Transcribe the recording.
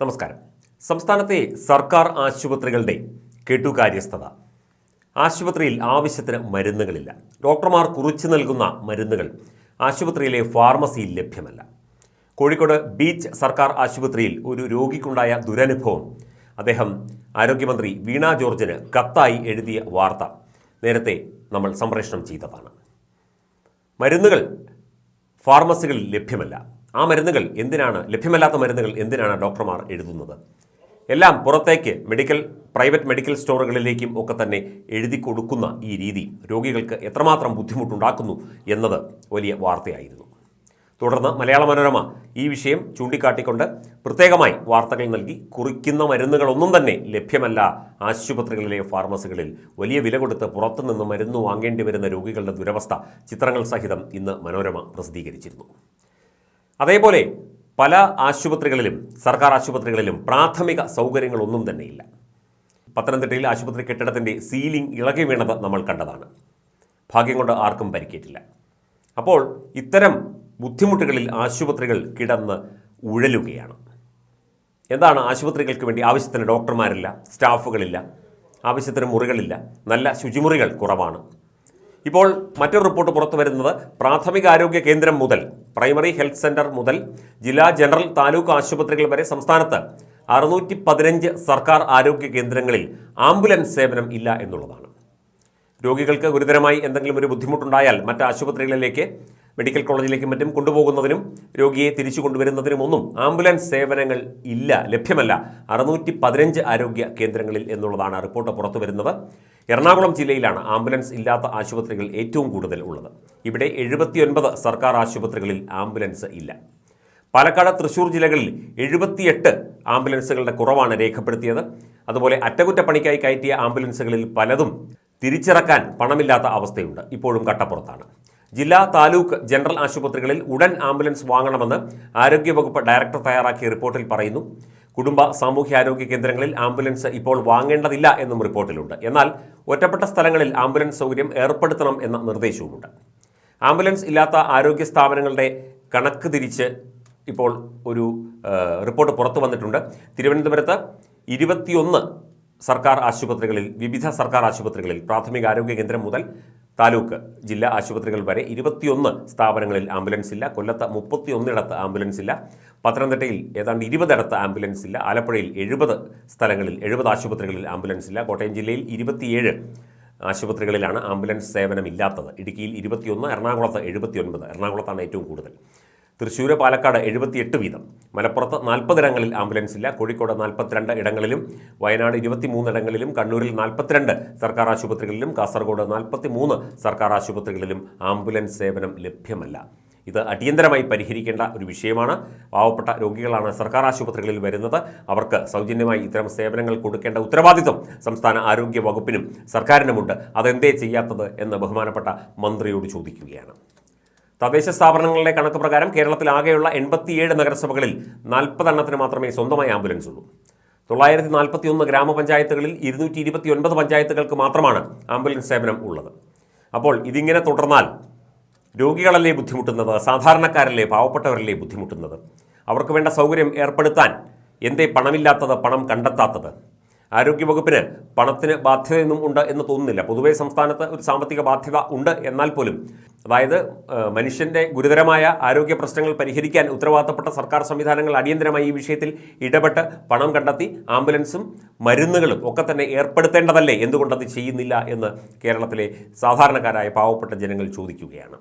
നമസ്കാരം. സംസ്ഥാനത്തെ സർക്കാർ ആശുപത്രികളുടെ കെട്ടുകാര്യസ്ഥത. ആശുപത്രിയിൽ ആവശ്യത്തിന് മരുന്നുകളില്ല. ഡോക്ടർമാർ കുറിച്ചു നൽകുന്ന മരുന്നുകൾ ആശുപത്രിയിലെ ഫാർമസിയിൽ ലഭ്യമല്ല. കോഴിക്കോട് ബീച്ച് സർക്കാർ ആശുപത്രിയിൽ ഒരു രോഗിക്കുണ്ടായ ദുരനുഭവം അദ്ദേഹം ആരോഗ്യമന്ത്രി വീണ ജോർജിന് കത്തായി എഴുതിയ വാർത്ത നേരത്തെ നമ്മൾ സംപ്രേഷണം ചെയ്തതാണ്. മരുന്നുകൾ ഫാർമസികളിൽ ലഭ്യമല്ല. ആ മരുന്നുകൾ എന്തിനാണ്? ലഭ്യമല്ലാത്ത മരുന്നുകൾ എന്തിനാണ് ഡോക്ടർമാർ എഴുതുന്നത്? എല്ലാം പുറത്തേക്ക് മെഡിക്കൽ പ്രൈവറ്റ് മെഡിക്കൽ സ്റ്റോറുകളിലേക്കും ഒക്കെ തന്നെ എഴുതി കൊടുക്കുന്ന ഈ രീതി രോഗികൾക്ക് എത്രമാത്രം ബുദ്ധിമുട്ടുണ്ടാക്കുന്നു എന്നത് വലിയ വാർത്തയായിരുന്നു. തുടർന്ന് മലയാള മനോരമ ഈ വിഷയം ചൂണ്ടിക്കാട്ടിക്കൊണ്ട് പ്രത്യേകമായി വാർത്തകൾ നൽകി. കുറിക്കുന്ന മരുന്നുകളൊന്നും തന്നെ ലഭ്യമല്ല. ആശുപത്രികളിലെ ഫാർമസികളിൽ വലിയ വില കൊടുത്ത് പുറത്തുനിന്ന് മരുന്ന് വാങ്ങേണ്ടി വരുന്ന രോഗികളുടെ ദുരവസ്ഥ ചിത്രങ്ങൾ സഹിതം ഇന്ന് മനോരമ പ്രസിദ്ധീകരിച്ചിരുന്നു. അതേപോലെ പല ആശുപത്രികളിലും സർക്കാർ ആശുപത്രികളിലും പ്രാഥമിക സൗകര്യങ്ങളൊന്നും തന്നെയില്ല. പത്തനംതിട്ടയിൽ ആശുപത്രി കെട്ടിടത്തിന്റെ സീലിംഗ് ഇളകി വീണത് നമ്മൾ കണ്ടതാണ്. ഭാഗ്യം കൊണ്ട് ആർക്കും പരിക്കേറ്റില്ല. അപ്പോൾ ഇത്തരം ബുദ്ധിമുട്ടുകളിൽ ആശുപത്രികൾ കിടന്ന് ഉഴലുകയാണ്. എന്താണ് ആശുപത്രികൾക്ക് വേണ്ടി ആവശ്യത്തിന് ഡോക്ടർമാരില്ല സ്റ്റാഫുകളില്ല ആവശ്യത്തിന് മുറികളില്ല നല്ല ശുചിമുറികൾ കുറവാണ്. ഇപ്പോൾ മറ്റൊരു റിപ്പോർട്ട് പുറത്തു വരുന്നത് പ്രാഥമികാരോഗ്യ കേന്ദ്രം മുതൽ പ്രൈമറി ഹെൽത്ത് സെന്റർ മുതൽ ജില്ലാ ജനറൽ താലൂക്ക് ആശുപത്രികൾ വരെ സംസ്ഥാനത്ത് അറുന്നൂറ്റി പതിനഞ്ച് സർക്കാർ ആരോഗ്യ കേന്ദ്രങ്ങളിൽ ആംബുലൻസ് സേവനം ഇല്ല എന്നുള്ളതാണ്. രോഗികൾക്ക് ഗുരുതരമായി എന്തെങ്കിലും ഒരു ബുദ്ധിമുട്ടുണ്ടായാൽ മറ്റ് ആശുപത്രികളിലേക്ക് മെഡിക്കൽ കോളേജിലേക്കും മറ്റും കൊണ്ടുപോകുന്നതിനും രോഗിയെ തിരിച്ചു കൊണ്ടുവരുന്നതിനും ഒന്നും ആംബുലൻസ് സേവനങ്ങൾ ഇല്ല ലഭ്യമല്ല അറുന്നൂറ്റി പതിനഞ്ച് ആരോഗ്യ കേന്ദ്രങ്ങളിൽ എന്നുള്ളതാണ് റിപ്പോർട്ട് പുറത്തു വരുന്നത്. എറണാകുളം ജില്ലയിലാണ് ആംബുലൻസ് ഇല്ലാത്ത ആശുപത്രികൾ ഏറ്റവും കൂടുതൽ ഉള്ളത്. ഇവിടെ എഴുപത്തിയൊൻപത് സർക്കാർ ആശുപത്രികളിൽ ആംബുലൻസ് ഇല്ല. പാലക്കാട് തൃശൂർ ജില്ലകളിൽ എഴുപത്തിയെട്ട് ആംബുലൻസുകളുടെ കുറവാണ് രേഖപ്പെടുത്തിയത്. അതുപോലെ അറ്റകുറ്റപ്പണിക്കായി കയറ്റിയ ആംബുലൻസുകളിൽ പലതും തിരിച്ചിറക്കാൻ പണമില്ലാത്ത അവസ്ഥയുണ്ട്. ഇപ്പോഴും കട്ടപ്പുറത്താണ്. ജില്ലാ താലൂക്ക് ജനറൽ ആശുപത്രികളിൽ ഉടൻ ആംബുലൻസ് വാങ്ങണമെന്ന് ആരോഗ്യവകുപ്പ് ഡയറക്ടർ തയ്യാറാക്കിയ റിപ്പോർട്ടിൽ പറയുന്നു. കുടുംബ സാമൂഹ്യാരോഗ്യ കേന്ദ്രങ്ങളിൽ ആംബുലൻസ് ഇപ്പോൾ വാങ്ങേണ്ടതില്ല എന്നും റിപ്പോർട്ടിലുണ്ട്. എന്നാൽ ഒറ്റപ്പെട്ട സ്ഥലങ്ങളിൽ ആംബുലൻസ് സൗകര്യം ഏർപ്പെടുത്തണം എന്ന നിർദ്ദേശവുമുണ്ട്. ആംബുലൻസ് ഇല്ലാത്ത ആരോഗ്യ സ്ഥാപനങ്ങളുടെ കണക്ക് തിരിച്ച് ഇപ്പോൾ ഒരു റിപ്പോർട്ട് പുറത്തു വന്നിട്ടുണ്ട്. തിരുവനന്തപുരത്ത് ഇരുപത്തിയൊന്ന് സർക്കാർ ആശുപത്രികളിൽ വിവിധ സർക്കാർ ആശുപത്രികളിൽ പ്രാഥമിക ആരോഗ്യ കേന്ദ്രം മുതൽ താലൂക്ക് ജില്ലാ ആശുപത്രികൾ വരെ ഇരുപത്തിയൊന്ന് സ്ഥാപനങ്ങളിൽ ആംബുലൻസ് ഇല്ല. കൊല്ലത്ത് മുപ്പത്തിയൊന്നിടത്ത് ആംബുലൻസ് ഇല്ല. പത്തനംതിട്ടയിൽ ഏതാണ്ട് ഇരുപതിടത്ത് ആംബുലൻസ് ഇല്ല. ആലപ്പുഴയിൽ എഴുപത് സ്ഥലങ്ങളിൽ എഴുപത് ആശുപത്രികളിൽ ആംബുലൻസ് ഇല്ല. കോട്ടയം ജില്ലയിൽ ഇരുപത്തിയേഴ് ആശുപത്രികളിലാണ് ആംബുലൻസ് സേവനമില്ലാത്തത്. ഇടുക്കിയിൽ ഇരുപത്തിയൊന്ന് എറണാകുളത്ത് എഴുപത്തിയൊൻപത്. എറണാകുളത്താണ് ഏറ്റവും കൂടുതൽ. തൃശ്ശൂർ പാലക്കാട് എഴുപത്തിയെട്ട് വീതം. മലപ്പുറത്ത് നാൽപ്പതിടങ്ങളിൽ ആംബുലൻസ് ഇല്ല. കോഴിക്കോട് നാൽപ്പത്തിരണ്ട് ഇടങ്ങളിലും വയനാട് ഇരുപത്തിമൂന്ന് ഇടങ്ങളിലും കണ്ണൂരിൽ നാൽപ്പത്തിരണ്ട് സർക്കാർ ആശുപത്രികളിലും കാസർഗോഡ് നാൽപ്പത്തിമൂന്ന് സർക്കാർ ആശുപത്രികളിലും ആംബുലൻസ് സേവനം ലഭ്യമല്ല. ഇത് അടിയന്തരമായി പരിഹരിക്കേണ്ട ഒരു വിഷയമാണ്. പാവപ്പെട്ട രോഗികളാണ് സർക്കാർ ആശുപത്രികളിൽ വരുന്നത്. അവർക്ക് സൗജന്യമായി ഇത്തരം സേവനങ്ങൾ കൊടുക്കേണ്ട ഉത്തരവാദിത്വം സംസ്ഥാന ആരോഗ്യ വകുപ്പിനും സർക്കാരിനുമുണ്ട്. അതെന്തേ ചെയ്യാത്തത് എന്ന് ബഹുമാനപ്പെട്ട മന്ത്രിയോട് ചോദിക്കുകയാണ്. തദ്ദേശ സ്ഥാപനങ്ങളുടെ കണക്ക് പ്രകാരം കേരളത്തിലാകെയുള്ള എൺപത്തിയേഴ് നഗരസഭകളിൽ നാൽപ്പതെണ്ണത്തിന് മാത്രമേ സ്വന്തമായി ആംബുലൻസ് ഉള്ളൂ. തൊള്ളായിരത്തി നാൽപ്പത്തി ഒന്ന് ഗ്രാമപഞ്ചായത്തുകളിൽ ഇരുന്നൂറ്റി ഇരുപത്തി ഒൻപത് പഞ്ചായത്തുകൾക്ക് മാത്രമാണ് ആംബുലൻസ് സേവനം ഉള്ളത്. അപ്പോൾ ഇതിങ്ങനെ തുടർന്നാൽ രോഗികളല്ലേ ബുദ്ധിമുട്ടുന്നത്? സാധാരണക്കാരല്ലേ പാവപ്പെട്ടവരല്ലേ ബുദ്ധിമുട്ടുന്നത്? അവർക്ക് വേണ്ട സൗകര്യം ഏർപ്പെടുത്താൻ എന്തേ പണമില്ലാത്തത് പണം കണ്ടെത്താത്തത്? ആരോഗ്യവകുപ്പിന് പണത്തിന് ബാധ്യതയൊന്നും ഉണ്ട് എന്ന് തോന്നുന്നില്ല. പൊതുവേ സംസ്ഥാനത്ത് ഒരു സാമ്പത്തിക ബാധ്യത ഉണ്ട് എന്നാൽ പോലും അതായത് മനുഷ്യന്റെ ഗുരുതരമായ ആരോഗ്യ പ്രശ്നങ്ങൾ പരിഹരിക്കാൻ ഉത്തരവാദിത്തപ്പെട്ട സർക്കാർ സംവിധാനങ്ങൾ അടിയന്തരമായി ഈ വിഷയത്തിൽ ഇടപെട്ട് പണം കണ്ടെത്തി ആംബുലൻസും മരുന്നുകളും ഒക്കെ തന്നെ ഏർപ്പെടുത്തേണ്ടതല്ലേ? എന്തുകൊണ്ടത് ചെയ്യുന്നില്ല എന്ന് കേരളത്തിലെ സാധാരണക്കാരായ പാവപ്പെട്ട ജനങ്ങൾ ചോദിക്കുകയാണ്.